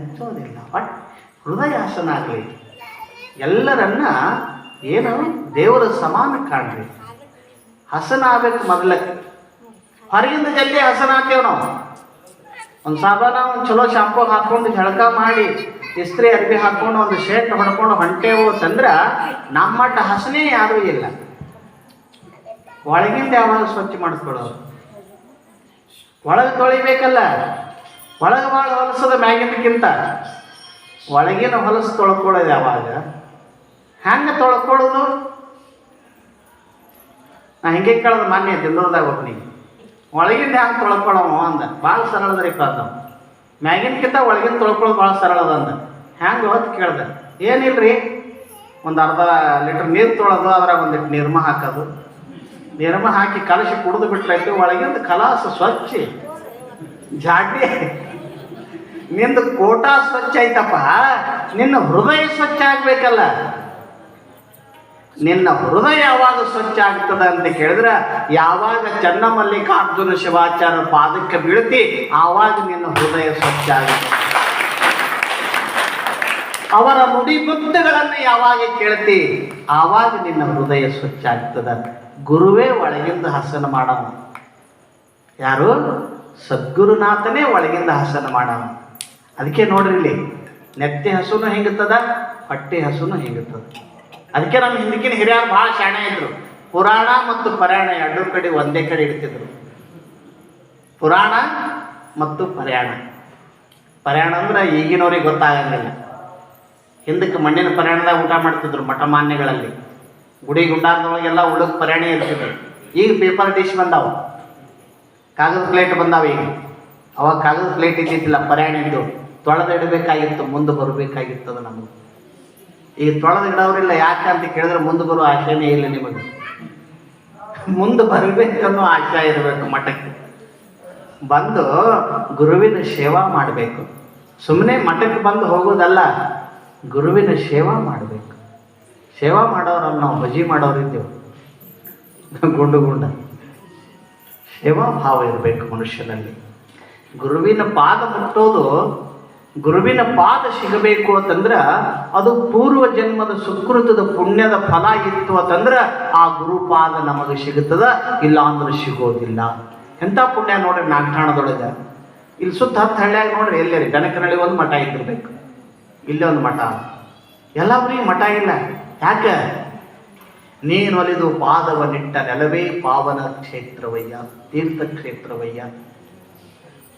ಮೆಚ್ಚೋದಿಲ್ಲ but ಹೃದಯಾಸನ ಆಗಲಿ ಎಲ್ಲರನ್ನ ಏನು ದೇವರ ಸಮಾನ ಕಾಣ್ರಿ ಹಸನ ಆಗ್ಬೇಕು ಮೊದಲ. ಹೊರಗಿಂದ ಜಲ್ದಿ ಹಸನ ಹಾಕ್ತೇವೆ ನಾವು. ಒಂದು ಸಾಬಾನ, ಒಂದು ಚಲೋ ಶಾಂಪು ಹಾಕೊಂಡು ಜಳಕ ಮಾಡಿ, ಇಸ್ತ್ರಿ, ಅರ್ಬಿ ಹಾಕೊಂಡು ಒಂದು ಶರ್ಟ್ ಹೊಡ್ಕೊಂಡು ಹೊಂಟೇವು ಅಂತಂದ್ರೆ ನಮ್ಮಟ್ಟ ಹಸನೇ ಯಾರೂ ಇಲ್ಲ. ಒಳಗಿಂದ ಯಾವಾಗ ಸ್ವಚ್ಛ ಮಾಡಿಸ್ಕೊಳ್ಳೋರು ಒಳಗೆ ತೊಳಿಬೇಕಲ್ಲ. ಒಳಗೆ ಭಾಳ ಹೊಲಸದ ಮ್ಯಾಗಿನಕ್ಕಿಂತ ಒಳಗಿನ ಹೊಲಸು ತೊಳ್ಕೊಳ್ಳೋದು ಯಾವಾಗ? ಹೆಂಗೆ ತೊಳ್ಕೊಳ್ಳೋದು? ನಾ ಹಿಂಗೆ ಕೇಳೋದು, ಮಾನ್ಯ ತಿಂದೋದಾಗ ಒಬ್ಬನಿಗೆ ಒಳಗಿಂದ ಹ್ಯಾಂಗೆ ತೊಳ್ಕೊಳ್ಳೋವ? ಅಂದ. ಭಾಳ ಸರಳದ ರೀ ಕಾದ ಮ್ಯಾಗಿನ್ಕಿಂತ ಒಳಗಿನ ತೊಳ್ಕೊಳ್ಳೋದು ಭಾಳ ಸರಳದ ಅಂದ ಹ್ಯಾಂಗೆ? ಹೊತ್ತು ಕೇಳ್ದೆ. ಏನಿಲ್ಲರಿ ಒಂದು ಅರ್ಧ ಲೀಟ್ರ್ ನೀರು ತೊಳೋದು, ಅದ್ರಾಗ ಒಂದಿಟ್ಟು ನಿರ್ಮ ಹಾಕೋದು. ನಿರ್ಮ ಹಾಕಿ ಕಲಸಿ ಕುಡಿದು ಬಿಟ್ರಾಯ್ತು ಒಳಗಿಂದ ಕಲಾಸ ಸ್ವಚ್ಛ. ಜಾಡ್ರಿ ನಿಂದು ಕೋಟ ಸ್ವಚ್ಛ ಐತಪ್ಪ. ನಿನ್ನ ಹೃದಯ ಸ್ವಚ್ಛ ಆಗ್ಬೇಕಲ್ಲ. ನಿನ್ನ ಹೃದಯ ಯಾವಾಗ ಸ್ವಚ್ಛ ಆಗ್ತದ ಅಂತ ಕೇಳಿದ್ರೆ, ಯಾವಾಗ ಚನ್ನಮಲ್ಲಿಕಾರ್ಜುನ ಶಿವಾಚಾರ್ಯ ಪಾದಕ್ಕೆ ಬೀಳ್ತಿ, ಆವಾಗ ನಿನ್ನ ಹೃದಯ ಸ್ವಚ್ಛ ಆಗುತ್ತೆ. ಅವರ ನುಡಿ ಮುತ್ತುಗಳನ್ನು ಯಾವಾಗ ಕೇಳ್ತಿ, ಆವಾಗ ನಿನ್ನ ಹೃದಯ ಸ್ವಚ್ಛ ಆಗ್ತದ. ಗುರುವೇ ಒಳಗಿಂದ ಹಸನ ಮಾಡವ. ಯಾರು? ಸದ್ಗುರುನಾಥನೇ ಒಳಗಿಂದ ಹಸನ ಮಾಡವ. ಅದಕ್ಕೆ ನೋಡ್ರಿ ಇಲ್ಲಿ, ನೆತ್ತಿ ಹಸುನು ಹೆಂಗಿರ್ತದ, ಹೊಟ್ಟೆ ಹಸುನು ಹೆಂಗಿರ್ತದ. ಅದಕ್ಕೆ ನಮ್ಮ ಹಿಂದಕ್ಕಿನ ಹಿರಿಯರು ಭಾಳ ಶಾಣೆ ಇದ್ರು. ಪುರಾಣ ಮತ್ತು ಪರ್ಯಾಣ ಎರಡೂ ಕಡೆ ಒಂದೇ ಕಡೆ ಇಡ್ತಿದ್ರು. ಪುರಾಣ ಮತ್ತು ಪರ್ಯಾಣ. ಪರ್ಯಾಣ ಅಂದ್ರೆ ಈಗಿನವ್ರಿಗೆ ಗೊತ್ತಾಗಂಗಿಲ್ಲ. ಹಿಂದಕ್ಕೆ ಮಣ್ಣಿನ ಪರ್ಯಾಣದಾಗ ಊಟ ಮಾಡ್ತಿದ್ರು ಮಠ ಮಾನ್ಯಗಳಲ್ಲಿ. ಗುಡಿ ಗುಂಡಾರದೊಳಗೆಲ್ಲ ಉಳಕ್ ಪರ್ಯಾಣ ಇರ್ತಿದ್ರು. ಈಗ ಪೇಪರ್ ಡಿಶ್ ಬಂದಾವ. ಕಾಗದ ಪ್ಲೇಟ್ ಬಂದಾವ ಈಗ. ಅವಾಗ ಕಾಗದ ಪ್ಲೇಟ್ ಇದ್ದಿದ್ದಿಲ್ಲ ಪರ್ಯಾಣಿದ್ದು ತೊಳೆದು ಇಡಬೇಕಾಗಿತ್ತು ಮುಂದೆ ಬರಬೇಕಾಗಿತ್ತು ಅದು ನಮಗೆ. ಈಗ ತೊಳೆದು ಇಡೋರಿಲ್ಲ ಯಾಕೆ ಅಂತ ಕೇಳಿದ್ರೆ ಮುಂದೆ ಬರೋ ಆಶಯನೇ ಇಲ್ಲ ನಿಮಗೆ. ಮುಂದೆ ಬರಬೇಕನ್ನೋ ಆಶಯ ಇರಬೇಕು ಮಠಕ್ಕೆ. ಬಂದು ಗುರುವಿನ ಸೇವಾ ಮಾಡಬೇಕು. ಸುಮ್ಮನೆ ಮಠಕ್ಕೆ ಬಂದು ಹೋಗೋದಲ್ಲ, ಗುರುವಿನ ಸೇವಾ ಮಾಡಬೇಕು. ಸೇವಾ ಮಾಡೋರಲ್ಲ ನಾವು, ಭಜಿ ಮಾಡೋರಿದ್ದೇವೆ ಗುಂಡು ಗುಂಡ. ಸೇವಾ ಭಾವ ಇರಬೇಕು ಮನುಷ್ಯನಲ್ಲಿ. ಗುರುವಿನ ಪಾದ ಮುಟ್ಟೋದು ಗುರುವಿನ ಪಾದ ಸಿಗಬೇಕು ಅಂತಂದ್ರೆ ಅದು ಪೂರ್ವ ಜನ್ಮದ ಸುಕೃತದ ಪುಣ್ಯದ ಫಲ ಇತ್ತು ಅಂತಂದ್ರೆ ಆ ಗುರುಪಾದ ನಮಗೆ ಸಿಗುತ್ತದ ಇಲ್ಲ ಅಂದ್ರೆ ಸಿಗೋದಿಲ್ಲ. ಎಂಥ ಪುಣ್ಯ ನೋಡ್ರಿ ನಾಗಠಾಣದೊಳಗೆ. ಇಲ್ಲಿ ಸುತ್ತ ಹತ್ತು ಹಳ್ಳಿಯಾಗ ನೋಡ್ರಿ ಎಲ್ಲೇ ಗಣಕನಹಳ್ಳಿ ಒಂದು ಮಠ ಇದ್ದಿರ್ಬೇಕು. ಇಲ್ಲೇ ಒಂದು ಮಠ. ಎಲ್ಲವ್ರಿಗೆ ಮಠ ಇಲ್ಲ. ಯಾಕೆ? ನೀನೊಲಿದು ಪಾದವನಿಟ್ಟ ನೆಲವೇ ಪಾವನ ಕ್ಷೇತ್ರವಯ್ಯ, ತೀರ್ಥ ಕ್ಷೇತ್ರವಯ್ಯ.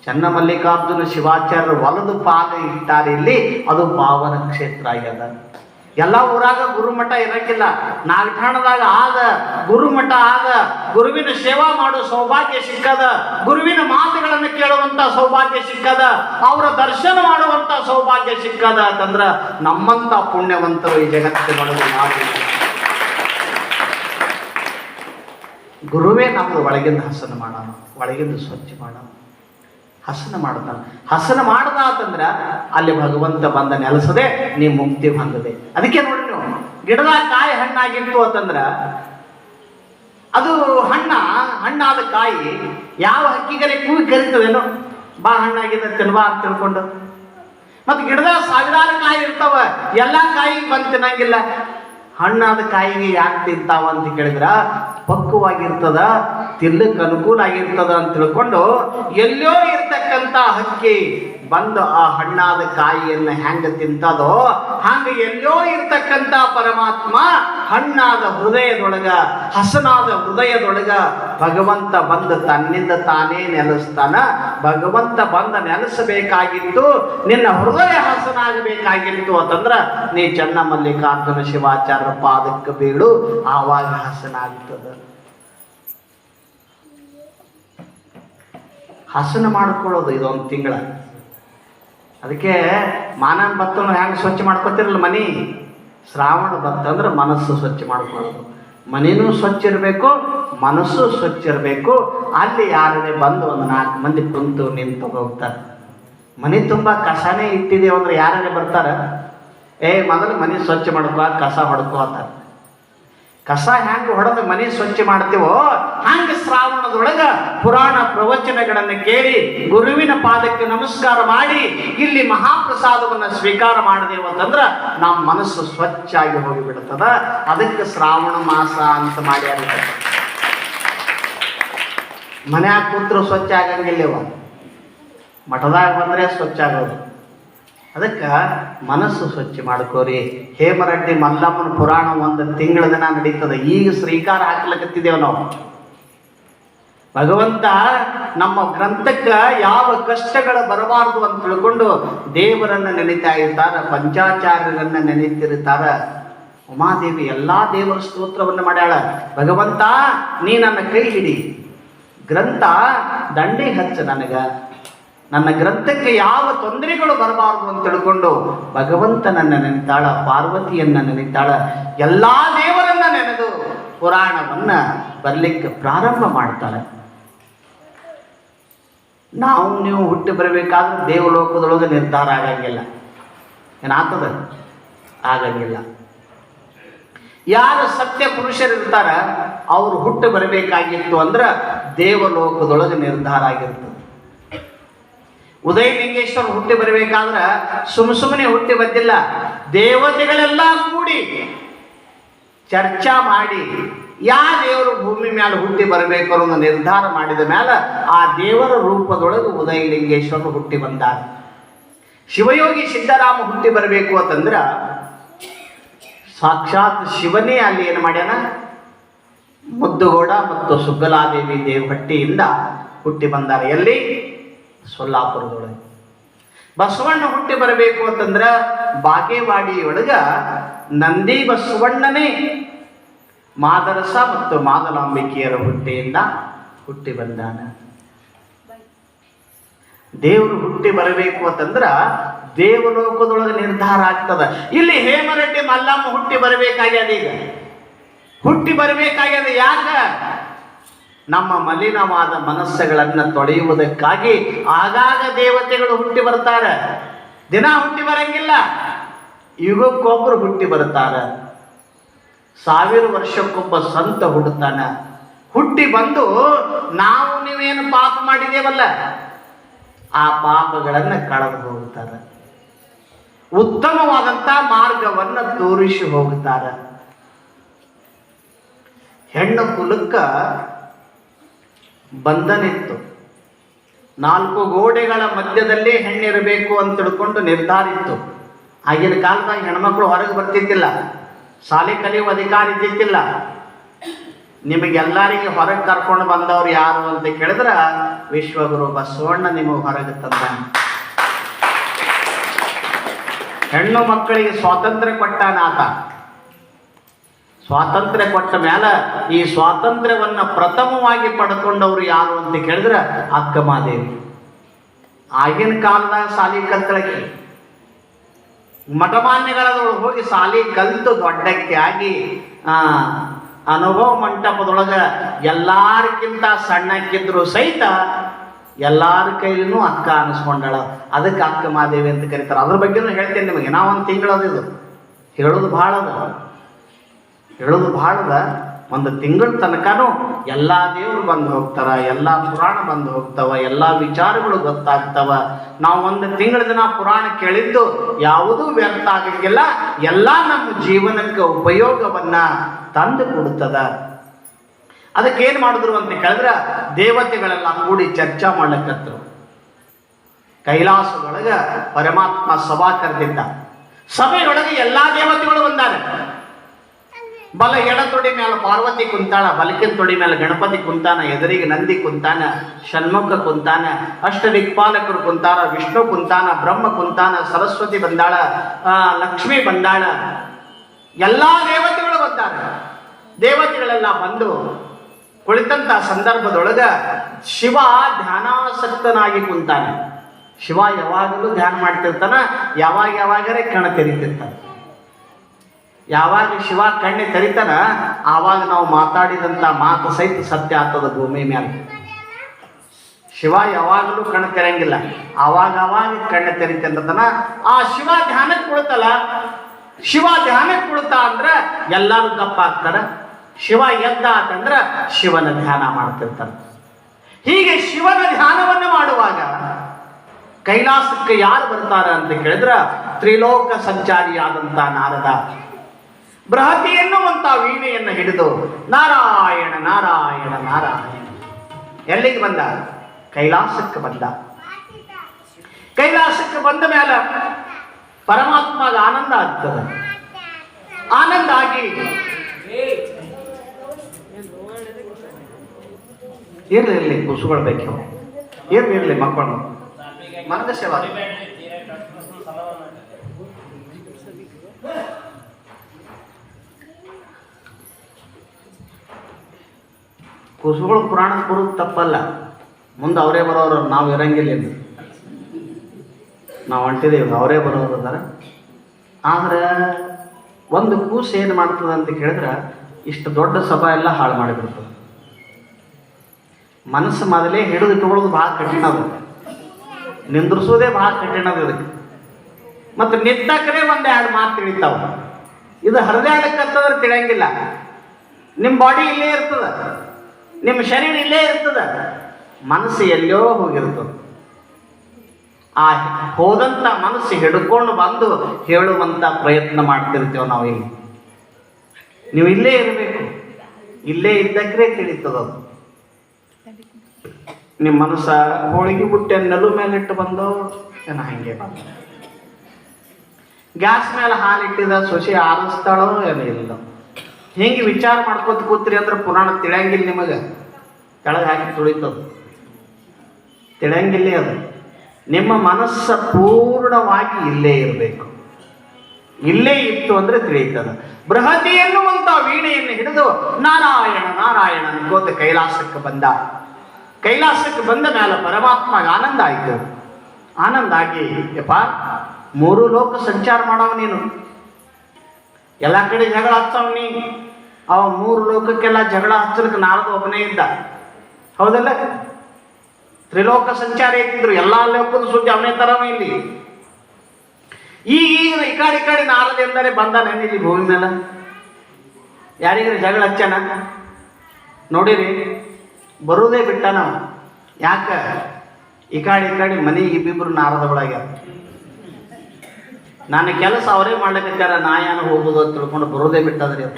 ಚನ್ನಮಲ್ಲಿಕಾರ್ಜುನ ಶಿವಾಚಾರ್ಯರ ಒಲದು ಪಾದ ಇಟ್ಟಾರೆ ಇಲ್ಲಿ. ಅದು ಪಾವನ ಕ್ಷೇತ್ರ ಆಗ್ಯದ. ಎಲ್ಲ ಊರಾಗ ಗುರುಮಠ ಇರಕ್ಕಿಲ್ಲ ನಾಗಠಾಣದಾಗ ಆದ, ಗುರುಮಠ ಆದ, ಗುರುವಿನ ಸೇವಾ ಮಾಡೋ ಸೌಭಾಗ್ಯ ಸಿಕ್ಕದ, ಗುರುವಿನ ಮಾತುಗಳನ್ನು ಕೇಳುವಂತ ಸೌಭಾಗ್ಯ ಸಿಕ್ಕದ, ಅವರ ದರ್ಶನ ಮಾಡುವಂತ ಸೌಭಾಗ್ಯ ಸಿಕ್ಕದ ಅಂತಂದ್ರ ನಮ್ಮಂತ ಪುಣ್ಯವಂತರು ಈ ಜಗತ್ತಿನೊಳಗೆ ಮಾಡಿ ಗುರುವೇ ನಮ್ಮ ಒಳಗಿಂದ ಹಸನ ಮಾಡೋಣ ಒಳಗಿಂದ ಸ್ವಚ್ಛ ಮಾಡೋಣ ಹಸನ ಮಾಡ್ತಾನೆ ಹಸನ ಮಾಡದ ಅಂತಂದ್ರೆ ಅಲ್ಲಿ ಭಗವಂತ ಬಂದ ನೆಲೆಸದೆ ನೀ ಮುಕ್ತಿ ಬಂದದೆ ಅದಕ್ಕೆ ನೋಡಿ ನೀವು ಗಿಡದಾಗ ಕಾಯಿ ಹಣ್ಣಾಗಿತ್ತು ಅಂತಂದ್ರ ಅದು ಹಣ್ಣ, ಹಣ್ಣಾದ ಕಾಯಿ ಯಾವ ಹಕ್ಕಿಗರೆ ಕೂಗಿ ಕರಿತದೇನೋ? ಬಾ ಹಣ್ಣಾಗಿದೆ ತಿನ್ಬಾ ಅಂತ ತಿಳ್ಕೊಂಡು. ಮತ್ತು ಗಿಡದಾಗ ಸಾವಿರಾರು ಕಾಯಿ ಇರ್ತಾವ, ಎಲ್ಲ ಕಾಯಿ ಬಂದು ತಿನ್ನಂಗಿಲ್ಲ. ಹಣ್ಣಾದ ಕಾಯಿಗೆ ಯಾಕೆ ತಿಂತಾವ ಅಂತ ಕೇಳಿದ್ರ, ಪಕ್ವವಾಗಿರ್ತದ ತಿನ್ನಕ್ಕೆ ಅನುಕೂಲ ಆಗಿರ್ತದ ಅಂತ ತಿಳ್ಕೊಂಡು ಎಲ್ಲೋ ಇರ್ತಕ್ಕಂಥ ಹಕ್ಕಿ ಬಂದು ಆ ಹಣ್ಣಾದ ಕಾಯಿಯನ್ನು ಹೆಂಗ ತಿಂತದೋ, ಹಂಗ ಎಲ್ಲೋ ಇರ್ತಕ್ಕಂಥ ಪರಮಾತ್ಮ ಹಣ್ಣಾದ ಹೃದಯದೊಳಗ, ಹಸನಾದ ಹೃದಯದೊಳಗ ಭಗವಂತ ಬಂದು ತನ್ನಿಂದ ತಾನೇ ನೆಲೆಸ್ತಾನ. ಭಗವಂತ ಬಂದ ನೆಲೆಸಬೇಕಾಗಿತ್ತು, ನಿನ್ನ ಹೃದಯ ಹಸನಾಗಬೇಕಾಗಿತ್ತು ಅಂತಂದ್ರ ನೀ ಚನ್ನಮಲ್ಲಿಕಾರ್ಜುನ ಶಿವಾಚಾರ್ಯ ಪಾದಕ್ಕೆ ಬೀಳು, ಆವಾಗ ಹಸನಾಗ್ತದ. ಹಸನ ಮಾಡ್ಕೊಳ್ಳೋದು ಇದೊಂದು ತಿಂಗಳ. ಅದಕ್ಕೆ ಮಾನವ ಭತ್ತ ಹ್ಯಾಂಗೆ ಸ್ವಚ್ಛ ಮಾಡ್ಕೊತಿರಲ್ಲ ಮನಿ? ಶ್ರಾವಣ ಭತ್ತ ಅಂದ್ರೆ ಮನಸ್ಸು ಸ್ವಚ್ಛ ಮಾಡ್ಕೊಳ್ಳೋದು. ಮನೇನೂ ಸ್ವಚ್ಛ ಇರಬೇಕು, ಮನಸ್ಸು ಸ್ವಚ್ಛ ಇರಬೇಕು. ಅಲ್ಲಿ ಯಾರೇ ಬಂದು ಒಂದು ನಾಲ್ಕು ಮಂದಿ ಕುಂತು ನಿಂತು ಹೋಗ್ತಾರೆ. ಮನೆ ತುಂಬ ಕಸನೇ ಇಟ್ಟಿದೆ ಅಂದ್ರೆ ಯಾರೇ ಬರ್ತಾರೆ? ಏ, ಮೊದಲು ಮನೆ ಸ್ವಚ್ಛ ಮಾಡ್ಕೋ, ಕಸ ಹೊಡ್ಕೋ ಅಂತಾರೆ. ಕಸ ಹ್ಯಾಂಗ ಹೊಡೆದು ಮನೆ ಸ್ವಚ್ಛ ಮಾಡ್ತೀವೋ ಹಂಗ ಶ್ರಾವಣದೊಳಗ ಪುರಾಣ ಪ್ರವಚನಗಳನ್ನು ಕೇಳಿ ಗುರುವಿನ ಪಾದಕ್ಕೆ ನಮಸ್ಕಾರ ಮಾಡಿ ಇಲ್ಲಿ ಮಹಾಪ್ರಸಾದವನ್ನು ಸ್ವೀಕಾರ ಮಾಡಿದೆವು ಅಂತಂದ್ರ ನಮ್ಮ ಮನಸ್ಸು ಸ್ವಚ್ಛ ಆಗಿ ಹೋಗಿಬಿಡ್ತದ. ಅದಕ್ಕೆ ಶ್ರಾವಣ ಮಾಸ ಅಂತ ಮಾಡಿ ಮನ್ಯಾಗ ಕೂತ್ರು ಸ್ವಚ್ಛ ಆಗಂಗಿಲ್ಲವ? ಮಠದಾಗ ಬಂದ್ರೆ ಸ್ವಚ್ಛ ಆಗೋದು. ಅದಕ್ಕೆ ಮನಸ್ಸು ಸ್ವಚ್ಛ ಮಾಡ್ಕೋರಿ. ಹೇಮರೆಡ್ಡಿ ಮಲ್ಲಮ್ಮನ ಪುರಾಣ ಒಂದು ತಿಂಗಳ ದಿನ ನಡೀತದೆ. ಈಗ ಶ್ರೀಕಾರ ಹಾಕ್ಲಕತ್ತಿದ್ದೇವೆ ನಾವು. ಭಗವಂತ ನಮ್ಮ ಗ್ರಂಥಕ್ಕೆ ಯಾವ ಕಷ್ಟಗಳು ಬರಬಾರದು ಅಂತ ತಿಳ್ಕೊಂಡು ದೇವರನ್ನ ನೆನೀತಾ ಇರ್ತಾರ, ಪಂಚಾಚಾರ್ಯರನ್ನು ನೆನೀತಿರ್ತಾರ. ಉಮಾದೇವಿ ಎಲ್ಲಾ ದೇವರ ಸ್ತೋತ್ರವನ್ನು ಮಾಡ್ಯಾಳ. ಭಗವಂತ, ನೀ ನನ್ನ ಕೈ ಹಿಡಿ. ಗ್ರಂಥ ದಂಡಿ ಹಚ್ಚ ನನಗ. ನನ್ನ ಗ್ರಂಥಕ್ಕೆ ಯಾವ ತೊಂದರೆಗಳು ಬರಬಾರದು ಅಂತ ತಿಳ್ಕೊಂಡು ಭಗವಂತನನ್ನು ನೆನೆತಾಳ, ಪಾರ್ವತಿಯನ್ನ ನೆನೆತಾಳ, ಎಲ್ಲ ದೇವರನ್ನ ನೆನೆದು ಪುರಾಣವನ್ನು ಬರಲಿಕ್ಕೆ ಪ್ರಾರಂಭ ಮಾಡ್ತಾಳೆ. ನಾವು ನೀವು ಹುಟ್ಟಿ ಬರಬೇಕಾದ್ರೆ ದೇವಲೋಕದೊಳಗೆ ನಿರ್ಧಾರ ಆಗಂಗಿಲ್ಲ. ಏನಾಗ್ತದ? ಆಗಂಗಿಲ್ಲ. ಯಾರು ಸತ್ಯ ಪುರುಷರಿರ್ತಾರ ಅವರು ಹುಟ್ಟು ಬರಬೇಕಾಗಿತ್ತು ಅಂದ್ರೆ ದೇವಲೋಕದೊಳಗೆ ನಿರ್ಧಾರ ಆಗಿರ್ತದೆ. ಉದಯಲಿಂಗೇಶ್ವರ ಹುಟ್ಟಿ ಬರಬೇಕಾದ್ರ ಸುಮ್ ಸುಮ್ಮನೆ ಹುಟ್ಟಿ ಬಂದಿಲ್ಲ. ದೇವತೆಗಳೆಲ್ಲ ಕೂಡಿ ಚರ್ಚಾ ಮಾಡಿ ಯಾ ದೇವರು ಭೂಮಿ ಮೇಲೆ ಹುಟ್ಟಿ ಬರಬೇಕು ಅನ್ನೋ ನಿರ್ಧಾರ ಮಾಡಿದ ಮೇಲೆ ಆ ದೇವರ ರೂಪದೊಳಗೆ ಉದಯಲಿಂಗೇಶ್ವರ ಹುಟ್ಟಿ ಬಂದಾರ. ಶಿವಯೋಗಿ ಸಿದ್ದರಾಮ ಹುಟ್ಟಿ ಬರಬೇಕು ಅಂತಂದ್ರ ಸಾಕ್ಷಾತ್ ಶಿವನೇ ಅಲ್ಲಿ ಏನು ಮಾಡ್ಯಾನ? ಮುದ್ದುಗೌಡ ಮತ್ತು ಸುಗ್ಗಲಾದೇವಿ ದೇವಹಟ್ಟಿಯಿಂದ ಹುಟ್ಟಿ ಬಂದಾರೆ. ಎಲ್ಲಿ? ಸೊಲ್ಲಾಪುರದೊಳಗೆ. ಬಸವಣ್ಣ ಹುಟ್ಟಿ ಬರಬೇಕು ಅಂತಂದ್ರ ಬಾಗೇವಾಡಿಯೊಳಗ ನಂದಿ ಬಸವಣ್ಣನೇ ಮಾದರಸ ಮತ್ತು ಮಾದಲಾಂಬಿಕೆಯರ ಹುಟ್ಟೆಯಿಂದ ಹುಟ್ಟಿ ಬಂದಾನ. ದೇವರು ಹುಟ್ಟಿ ಬರಬೇಕು ಅಂತಂದ್ರ ದೇವಲೋಕದೊಳಗೆ ನಿರ್ಧಾರ ಆಗ್ತದ. ಇಲ್ಲಿ ಹೇಮರೆಡ್ಡಿ ಮಲ್ಲಮ್ಮ ಹುಟ್ಟಿ ಬರಬೇಕಾಗ್ಯದ ಈಗ. ಹುಟ್ಟಿ ಬರಬೇಕಾಗ್ಯದ ಯಾಕ? ನಮ್ಮ ಮಲಿನವಾದ ಮನಸ್ಸುಗಳನ್ನು ತೊಳೆಯುವುದಕ್ಕಾಗಿ ಆಗಾಗ ದೇವತೆಗಳು ಹುಟ್ಟಿ ಬರ್ತಾರೆ. ದಿನ ಹುಟ್ಟಿ ಬರಂಗಿಲ್ಲ. ಯುಗಕ್ಕೊಬ್ಬರು ಹುಟ್ಟಿ ಬರ್ತಾರೆ. ಸಾವಿರ ವರ್ಷಕ್ಕೊಬ್ಬ ಸಂತ ಹುಡ್ತಾನೆ ಹುಟ್ಟಿ ಬಂದು ನಾವು ನೀವೇನು ಪಾಪ ಮಾಡಿದೇವಲ್ಲ? ಆ ಪಾಪಗಳನ್ನು ಕಳೆದು ಹೋಗುತ್ತಾರೆ. ಉತ್ತಮವಾದಂತ ಮಾರ್ಗವನ್ನು ತೋರಿಸಿ ಹೋಗುತ್ತಾರೆ. ಹೆಣ್ಣು ಕುಲಕ್ಕ ಬಂಧನಿತ್ತು. ನಾಲ್ಕು ಗೋಡೆಗಳ ಮಧ್ಯದಲ್ಲಿ ಹೆಣ್ಣಿರಬೇಕು ಅಂತ ತಿಳ್ಕೊಂಡು ನಿರ್ಧಾರಿತ್ತು. ಆಗಿನ ಕಾಲದಾಗ ಹೆಣ್ಮಕ್ಳು ಹೊರಗೆ ಬರ್ತಿದ್ದಿಲ್ಲ. ಶಾಲೆ ಕಲಿಯುವ ಅಧಿಕಾರ ಇದ್ದಿದ್ದಿಲ್ಲ. ನಿಮಗೆಲ್ಲರಿಗೆ ಹೊರಗೆ ಕರ್ಕೊಂಡು ಬಂದವ್ರು ಯಾರು ಅಂತ ಕೇಳಿದ್ರೆ ವಿಶ್ವಗುರು ಬಸವಣ್ಣ ನಿಮಗೆ ಹೊರಗೆ ತಂದ. ಹೆಣ್ಣು ಮಕ್ಕಳಿಗೆ ಸ್ವಾತಂತ್ರ್ಯ ಕೊಟ್ಟಾನ ಆತ ಸ್ವಾತಂತ್ರ್ಯ ಕೊಟ್ಟ ಮೇಲೆ ಈ ಸ್ವಾತಂತ್ರ್ಯವನ್ನ ಪ್ರಥಮವಾಗಿ ಪಡ್ಕೊಂಡವ್ರು ಯಾರು ಅಂತ ಕೇಳಿದ್ರೆ ಅಕ್ಕಮಾದೇವಿ ಆಗಿನ ಕಾಲದಾಗ ಸಾಲಿ ಕಲ್ತಳಕ್ಕೆ. ಮಠಮಾನ್ಯಗಳದೊಳಗೆ ಹೋಗಿ ಸಾಲಿ ಕಲಿತು ದೊಡ್ಡಕ್ಕೆ ಆಗಿ ಅನುಭವ ಮಂಟಪದೊಳಗೆ ಎಲ್ಲಾರ್ಕಿಂತ ಸಣ್ಣಕ್ಕಿದ್ರು ಸಹಿತ ಎಲ್ಲಾರ ಕೈಲಿನೂ ಅಕ್ಕ ಅನಿಸ್ಕೊಂಡಾಳ. ಅದಕ್ಕೆ ಅಕ್ಕ ಮಾದೇವಿ ಅಂತ ಕರೀತಾರೆ. ಅದ್ರ ಬಗ್ಗೆನೂ ಹೇಳ್ತೇನೆ ನಿಮಗೆ. ನಾವೊಂದು ತಿಂಗಳದಿದು ಹೇಳೋದು ಭಾಳ ಅದ. ಹೇಳೋದು ಭಾಳದ. ಒಂದು ತಿಂಗಳ ತನಕನೂ ಎಲ್ಲ ದೇವರು ಬಂದು ಹೋಗ್ತಾರ, ಎಲ್ಲ ಪುರಾಣ ಬಂದು ಹೋಗ್ತಾವ, ಎಲ್ಲ ವಿಚಾರಗಳು ಗೊತ್ತಾಗ್ತಾವ. ನಾವು ಒಂದು ತಿಂಗಳ ದಿನ ಪುರಾಣ ಕೇಳಿದ್ದು ಯಾವುದೂ ವ್ಯರ್ಥ ಆಗಂಗಿಲ್ಲ. ಎಲ್ಲ ನಮ್ಮ ಜೀವನಕ್ಕೆ ಉಪಯೋಗವನ್ನ ತಂದು ಕೊಡುತ್ತದ ಅದಕ್ಕೆ ಏನು ಮಾಡಿದ್ರು ಅಂತ ಕೇಳಿದ್ರೆ, ದೇವತೆಗಳೆಲ್ಲ ಕೂಡಿ ಚರ್ಚಾ ಮಾಡ್ಲಕತ್ರು. ಕೈಲಾಸದೊಳಗ ಪರಮಾತ್ಮ ಸಭಾ ಕರೆದಿದ್ದ. ಸಭೆಯೊಳಗೆ ಎಲ್ಲಾ ದೇವತೆಗಳು ಬಂದಾರೆ. ಬಲ ಎಡ ತೊಡಿ ಮೇಲೆ ಪಾರ್ವತಿ ಕುಂತಾಳ, ಬಲಕಿನ ತೊಡಿ ಮೇಲೆ ಗಣಪತಿ ಕುಂತಾನ, ಎದುರಿಗೆ ನಂದಿ ಕುಂತಾನ, ಷಣ್ಮುಖ ಕುಂತಾನ ಅಷ್ಟ ದಿಕ್ಪಾಲಕರು ಕುಂತಾರ, ವಿಷ್ಣು ಕುಂತಾನ, ಬ್ರಹ್ಮ ಕುಂತಾನ, ಸರಸ್ವತಿ ಬಂದಾಳ ಲಕ್ಷ್ಮಿ ಬಂದಾಳ. ಎಲ್ಲಾ ದೇವತೆಗಳು ಬಂದಾರ. ದೇವತೆಗಳೆಲ್ಲ ಬಂದು ಕುಳಿತಂತ ಸಂದರ್ಭದೊಳಗ ಶಿವ ಧ್ಯಾನಾಸಕ್ತನಾಗಿ ಕುಂತಾನೆ. ಶಿವ ಯಾವಾಗಲೂ ಧ್ಯಾನ ಮಾಡ್ತಿರ್ತಾನ, ಯಾವಾಗ ಯಾವಾಗರೇ ಕಣ ತೆರಿತಿರ್ತಾನೆ. ಯಾವಾಗ ಶಿವ ಕಣ್ಣೆ ತರಿತಾನ ಆವಾಗ ನಾವು ಮಾತಾಡಿದಂಥ ಮಾತು ಸಹಿತ ಸತ್ಯ ಆಗ್ತದ ಭೂಮಿ ಮೇಲೆ ಶಿವ ಯಾವಾಗಲೂ ಕಣ್ಣು ತೆರೆಯಂಗಿಲ್ಲ. ಆವಾಗ ಆವಾಗ ಕಣ್ಣು ತೆರಿತಂತದನ ಆ ಶಿವ ಧ್ಯಾನಕ್ಕೆ ಕುಳಿತಲ್ಲ, ಶಿವ ಧ್ಯಾನಕ್ಕೆ ಕುಳಿತ ಅಂದ್ರೆ ಎಲ್ಲರೂ ಗಪ್ಪ ಆಗ್ತಾರ. ಶಿವ ಎದ್ದ ಅಂತಂದ್ರ ಶಿವನ ಧ್ಯಾನ ಮಾಡ್ತಿರ್ತಾರೆ. ಹೀಗೆ ಶಿವನ ಧ್ಯಾನವನ್ನು ಮಾಡುವಾಗ ಕೈಲಾಸಕ್ಕೆ ಯಾರು ಬರ್ತಾರೆ ಅಂತ ಕೇಳಿದ್ರ, ತ್ರಿಲೋಕ ಸಂಚಾರಿಯಾದಂತ ನಾರದ ಬೃಹತಿ ಎನ್ನುವಂತ ವೀಣೆಯನ್ನು ಹಿಡಿದು, ನಾರಾಯಣ ನಾರಾಯಣ ನಾರಾಯಣ. ಎಲ್ಲಿಗೆ ಬಂದ? ಕೈಲಾಸಕ್ಕೆ ಬಂದ. ಕೈಲಾಸಕ್ಕೆ ಬಂದ ಮೇಲೆ ಪರಮಾತ್ಮದ ಆನಂದ ಆಗ್ತದೆ. ಆನಂದ ಆಗಿ ಇರಲಿ, ಇರ್ಲಿ ಕುಸುಗಳು ಬೇಕು ಇರ್ಲಿ, ಇರಲಿ ಮಕ್ಕಳು. ಮನದ ಸೇವಾ ಕುಸುಗಳು ಪುರಾಣಕ್ಕೆ ಬರೋದು ತಪ್ಪಲ್ಲ. ಮುಂದೆ ಅವರೇ ಬರೋರು, ನಾವು ಇರಂಗಿಲ್ಲ ನಾವು ಹೊಂಟಿದ್ದೀವಿ ಅವರೇ ಬರೋರು ಅದಾರ ಆದ್ರೆ ಒಂದು ಕೂಸು ಏನು ಮಾಡ್ತದೆ ಅಂತ ಕೇಳಿದ್ರೆ, ಇಷ್ಟು ದೊಡ್ಡ ಸಭಾ ಎಲ್ಲ ಹಾಳು ಮಾಡಿಬಿಡ್ತದೆ. ಮನಸ್ಸು ಮೊದಲೇ ಹಿಡಿದು ಇಟ್ಕೊಳ್ಳೋದು ಭಾಳ ಕಠಿಣ ಅದು. ನಿಂದ್ರಿಸೋದೇ ಭಾಳ ಕಠಿಣ ಅದು ಇದಕ್ಕೆ. ಮತ್ತು ನಿಂತಕ್ಕನೇ ಒಂದು ಎರಡು ಮಾತು ತಿಳಿತಾವ. ಇದು ಹರಿದಾಡಕ್ಕಂತಂದ್ರೆ ತಿಳಿಯಂಗಿಲ್ಲ. ನಿಮ್ಮ ಬಾಡಿ ಇಲ್ಲೇ ಇರ್ತದ. ನಿಮ್ಮ ಶರೀರ ಇಲ್ಲೇ ಇರ್ತದ. ಮನಸ್ಸು ಎಲ್ಲೋ ಹೋಗಿರ್ತದೆ. ಆ ಹೋದಂಥ ಮನಸ್ಸು ಹಿಡ್ಕೊಂಡು ಬಂದು ಹೇಳುವಂಥ ಪ್ರಯತ್ನ ಮಾಡ್ತಿರ್ತೇವೆ ನಾವು ಇಲ್ಲಿ. ನೀವು ಇಲ್ಲೇ ಇರಬೇಕು. ಇಲ್ಲೇ ಇದ್ದಕ್ರೆ ತಿಳಿತದ ನಿಮ್ಮ ಮನಸ್ಸ ಹೋಳಿಗೆ ಬುಟ್ಟೆ ನೆಲು ಮೇಲೆ ಇಟ್ಟು ಬಂದು ಏನ ಹಂಗೆ ಬಂದ. ಗ್ಯಾಸ್ ಮೇಲೆ ಹಾಲಿಟ್ಟಿದ ಸೊಸೆ ಆರಿಸ್ತಾಳೋ ಏನೋ ಇಲ್ಲ. ಹಿಂಗೆ ವಿಚಾರ ಮಾಡ್ಕೊತ ಕೂತ್ರಿ ಅಂದ್ರೆ ಪುರಾಣ ತಿಳಿಯಂಗಿಲ್ಲ ನಿಮಗೆ? ಕೆಳಗೆ ಹಾಕಿ ತುಳಿತದ. ತಿಳಿಯಂಗಿಲ್ಲ ಅದು. ನಿಮ್ಮ ಮನಸ್ಸ ಪೂರ್ಣವಾಗಿ ಇಲ್ಲೇ ಇರಬೇಕು. ಇಲ್ಲೇ ಇತ್ತು ಅಂದ್ರೆ ತಿಳಿಯುತ್ತದೆ ಬೃಹತಿ ಎನ್ನುವಂತ ವೀಣೆಯನ್ನು ಹಿಡಿದು ನಾರಾಯಣ ನಾರಾಯಣ ಅನ್ಕೋತ ಕೈಲಾಸಕ್ಕೆ ಬಂದ. ಕೈಲಾಸಕ್ಕೆ ಬಂದ ಮೇಲೆ ಪರಮಾತ್ಮಗೆ ಆನಂದ ಆಯಿತು. ಆನಂದ ಆಗಿ, ಯಪ್ಪ, ಮೂರು ಲೋಕ ಸಂಚಾರ ಮಾಡವ ನೀನು. ಎಲ್ಲ ಕಡೆ ಜಗಳ ಹಚ್ಚವ್ ನೀ. ಅವ ಮೂರು ಲೋಕಕ್ಕೆಲ್ಲ ಜಗಳ ಹಚ್ಚಲಿಕ್ಕೆ ನಾಲ್ಕು ಒಬ್ಬನೇ ಇದ್ದ. ಹೌದಲ್ಲ? ತ್ರಿಲೋಕ ಸಂಚಾರ ಇದ್ದಿದ್ರು. ಎಲ್ಲ ಲೋಕದ ಸುದ್ದಿ ಅವನೇ ತರವ ಇಲ್ಲಿ. ಈಗ ಈ ಕಡೆ ಈ ಕಡೆ ನಾರದ ಎಂದರೆ ಬಂದ ನೆನ್ನಿಲ್ಲಿ ಭೂಮಿ ಮೇಲೆ. ಯಾರಿಗಾರ ಜಗಳ ಹಚ್ಚನ? ನೋಡಿರಿ ಬರುವುದೇ ಬಿಟ್ಟ ನಾವು ಯಾಕ? ಈ ಕಾಡಿ ಈ ಕಡೆ ಮನೆ ಇಬ್ಬಿಬ್ರು ನಾರದಗಳಾಗ್ಯಾರ ನನ್ನ ಕೆಲಸ ಅವರೇ ಮಾಡ್ಲಿಕ್ಕೆ ನಾ ಏನು ಹೋಗುದು ಅಂತ ತಿಳ್ಕೊಂಡು ಬರೋದೇ ಬಿಟ್ಟದ್ರಿ ಅದು.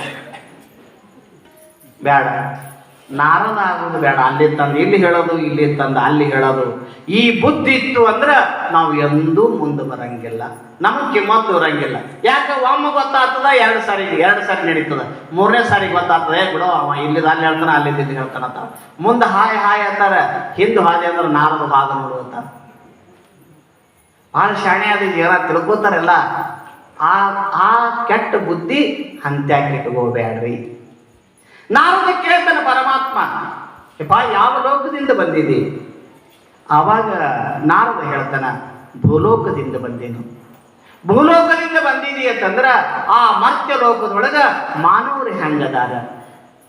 ಬೇಡ. ನಾರದ ಆಗೋದು ಬೇಡ. ಅಲ್ಲಿ ತಂದು, ಇಲ್ಲಿ ಹೇಳೋದು, ಇಲ್ಲಿ ತಂದು, ಅಲ್ಲಿ ಹೇಳೋದು. ಈ ಬುದ್ಧಿ ಇತ್ತು ಅಂದ್ರೆ ನಾವು ಎಂದೂ ಮುಂದೆ ಬರಂಗಿಲ್ಲ. ನಮಗೆ ಕಿಮ್ಮತ್ತು ಬರಂಗಿಲ್ಲ ಯಾಕೆ ಒಮ್ಮೆ ಗೊತ್ತಾಗ್ತದ? ಎರಡು ಸಾರಿ ಎರಡು ಸಾರಿ ನಡೀತದ. ಮೂರನೇ ಸಾರಿ ಗೊತ್ತಾಗ್ತದ. ಬಿಡೋ ಅವ, ಇಲ್ಲಿದ ಅಲ್ಲಿ ಹೇಳ್ತಾನ ಅಲ್ಲಿದ್ದ ಇಲ್ಲಿ ಹೇಳ್ತಾನ ಅಂತ. ಮುಂದೆ ಹಾಯ್ ಹಾಯ್ ಅಂತಾರ. ಹಿಂದೆ ಹಾದಿ ಅಂದ್ರೆ ನಾರದ ಹಾದ ನೋಡು ಆ ಭಾಳ ಶಾಣೆ ಆದ ಏನ ತಿಳ್ಕೊತಾರಲ್ಲ. ಆ ಆ ಕೆಟ್ಟ ಬುದ್ಧಿ ಹಂತ್ಯಾಕೆ ನಾರದ ಕೇಳ್ತಾನೆ ಪರಮಾತ್ಮ ಬಾ ಯಾವ ಲೋಕದಿಂದ ಬಂದಿದೆ? ಆವಾಗ ನಾರದ ಹೇಳ್ತಾನ, ಭೂಲೋಕದಿಂದ ಬಂದೇನು. ಭೂಲೋಕದಿಂದ ಬಂದಿದೆ ಅಂತಂದ್ರೆ ಆ ಮರ್ತ್ಯ ಲೋಕದೊಳಗ ಮಾನವರು ಹೆಂಗದಾರ?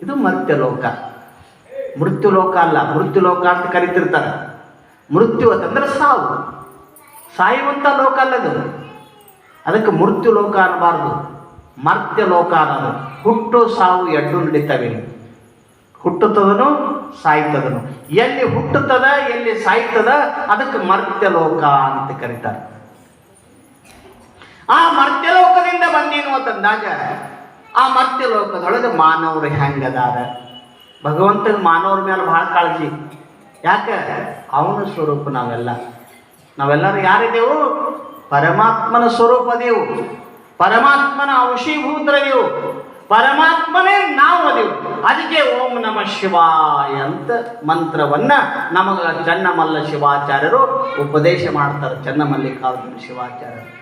ಇದು ಮರ್ತ್ಯ ಲೋಕ ಮೃತ್ಯು ಲೋಕ ಅಲ್ಲ ಮೃತ್ಯು ಲೋಕ ಅಂತ ಕರಿತಿರ್ತಾರೆ. ಮೃತ್ಯು ಅಂತಂದ್ರೆ ಸಾವು. ಸಾಯುವಂಥ ಲೋಕ ಅಲ್ಲದು. ಅದಕ್ಕೆ ಮೃತ್ಯು ಲೋಕ ಅನ್ನಬಾರ್ದು ಮರ್ತ್ಯ ಲೋಕ ಹುಟ್ಟು, ಸಾವು ಎಡ್ಡು ನಡೀತವೆ. ಹುಟ್ಟುತ್ತದನು, ಸಾಯ್ತದನು. ಎಲ್ಲಿ ಹುಟ್ಟುತ್ತದ, ಎಲ್ಲಿ ಸಾಯ್ತದ, ಅದಕ್ಕೆ ಮರ್ತ್ಯ ಲೋಕ ಅಂತ ಕರೀತಾರೆ. ಆ ಮರ್ತ್ಯ ಲೋಕದಿಂದ ಬಂದೇನು ಅಂತಂದಾಗ ಆ ಮರ್ತ್ಯ ಲೋಕದೊಳಗೆ ಮಾನವರು ಹೆಂಗದಾರ ಭಗವಂತನ ಮಾನವರ ಮೇಲೆ ಬಹಳ ಕಾಳಜಿ. ಯಾಕೆ? ಅವನ ಸ್ವರೂಪ ನಾವೆಲ್ಲ. ನಾವೆಲ್ಲರೂ ಯಾರಿದೆವು? ಪರಮಾತ್ಮನ ಸ್ವರೂಪದೇವು ಪರಮಾತ್ಮನ ಅಂಶೀಭೂತರದೇವು ಪರಮಾತ್ಮನೇ ನಾವು ಅದೇವು. ಅದಕ್ಕೆ ಓಂ ನಮ ಶಿವಾಯ ಅಂತ ಮಂತ್ರವನ್ನ ನಮಗ ಚನ್ನಮಲ್ಲ ಶಿವಾಚಾರ್ಯರು ಉಪದೇಶ ಮಾಡ್ತಾರೆ. ಚನ್ನಮಲ್ಲಿಕಾರ್ಜುನ ಶಿವಾಚಾರ್ಯರು.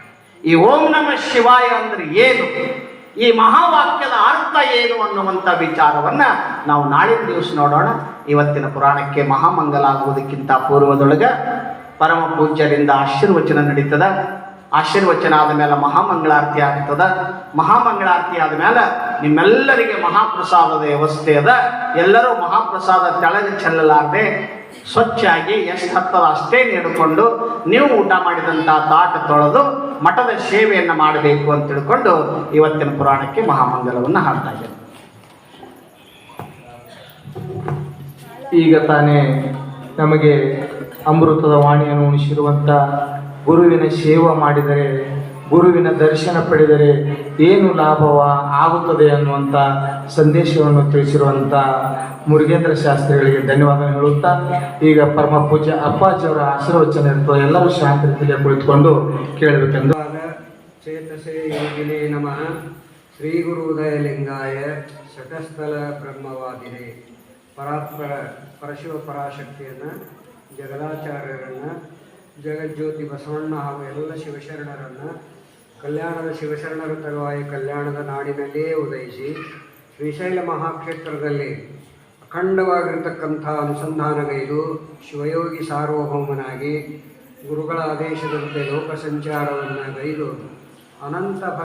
ಈ ಓಂ ನಮ ಶಿವಾಯ ಅಂದ್ರೆ ಏನು? ಈ ಮಹಾವಾಕ್ಯದ ಅರ್ಥ ಏನು ಅನ್ನುವಂಥ ವಿಚಾರವನ್ನ ನಾವು ನಾಳಿನ ದಿವಸ ನೋಡೋಣ. ಇವತ್ತಿನ ಪುರಾಣಕ್ಕೆ ಮಹಾಮಂಗಲ ಆಗುವುದಕ್ಕಿಂತ ಪೂರ್ವದೊಳಗ ಪರಮ ಪೂಜ್ಯರಿಂದ ಆಶೀರ್ವಚನ ನಡೀತದ. ಆಶೀರ್ವಚನ ಆದ ಮೇಲೆ ಮಹಾಮಂಗಳಾರತಿ ಆಗ್ತದ. ಮಹಾಮಂಗಳಾರತಿ ಆದ ಮೇಲೆ ನಿಮ್ಮೆಲ್ಲರಿಗೆ ಮಹಾಪ್ರಸಾದದ ವ್ಯವಸ್ಥೆ ಅದ. ಎಲ್ಲರೂ ಮಹಾಪ್ರಸಾದ ತೆಳಗೆ ಚೆಲ್ಲಲಾರದೆ ಸ್ವಚ್ಛಾಗಿ ಎಷ್ಟು ಹತ್ತದ ಅಷ್ಟೇ ನೀಡಿಕೊಂಡು ನೀವು ಊಟ ಮಾಡಿದಂಥ ತಾಟ ತೊಳೆದು ಮಠದ ಸೇವೆಯನ್ನು ಮಾಡಬೇಕು ಅಂತ ತಿಳ್ಕೊಂಡು ಇವತ್ತಿನ ಪುರಾಣಕ್ಕೆ ಮಹಾಮಂಗಲವನ್ನು ಹಾಡ್ತಾ ಇದ್ದೇನೆ. ಈಗ ತಾನೇ ನಮಗೆ ಅಮೃತದ ವಾಣಿಯನ್ನು ಉಣಿಸಿರುವಂಥ ಗುರುವಿನ ಸೇವೆ ಮಾಡಿದರೆ, ಗುರುವಿನ ದರ್ಶನ ಪಡೆದರೆ ಏನು ಲಾಭವ ಆಗುತ್ತದೆ ಅನ್ನುವಂಥ ಸಂದೇಶವನ್ನು ತಿಳಿಸಿರುವಂಥ ಮುರುಗೇಂದ್ರ ಶಾಸ್ತ್ರಿಗಳಿಗೆ ಧನ್ಯವಾದ ಹೇಳುತ್ತಾ, ಈಗ ಪರಮ ಪೂಜೆ ಅಪ್ಪಾಜಿಯವರ ಆಶೀರ್ವಚನ ಇರ್ತದೆ ಎಲ್ಲರೂ ಶಾಂತಿಯಲ್ಲಿ ಕುಳಿತುಕೊಂಡು ಕೇಳಬೇಕೆಂದು. ನಮಃ ಯೋಗಿನೇ ನಮಃ. ಶ್ರೀ ಗುರುದಯಲಿಂಗಾಯ ಶತಸ್ಥಲ ಬ್ರಹ್ಮವಾದಿನೇ ಪರಾತ್ಪರ, ಪರಶಿವ ಪರಾಶಕ್ತಿಯನ್ನು ಜಗದಾಚಾರ್ಯರನ್ನು ಜಗಜ್ಯೋತಿ ಬಸವಣ್ಣ ಹಾಗೂ ಎಲ್ಲ ಶಿವಶರಣರನ್ನು ಕಲ್ಯಾಣದ ಶಿವಶರಣರ ತರುವಾಯಿ ಕಲ್ಯಾಣದ ನಾಡಿನಲ್ಲೇ ಉದಯಿಸಿ ಶ್ರೀಶೈಲ ಮಹಾಕ್ಷೇತ್ರದಲ್ಲಿ ಅಖಂಡವಾಗಿರತಕ್ಕಂಥ ಅನುಸಂಧಾನಗೈದು ಶಿವಯೋಗಿ ಸಾರ್ವಭೌಮನಾಗಿ ಗುರುಗಳ ಆದೇಶದಂತೆ ಲೋಕ ಸಂಚಾರವನ್ನು ಗೈದು ಅನಂತ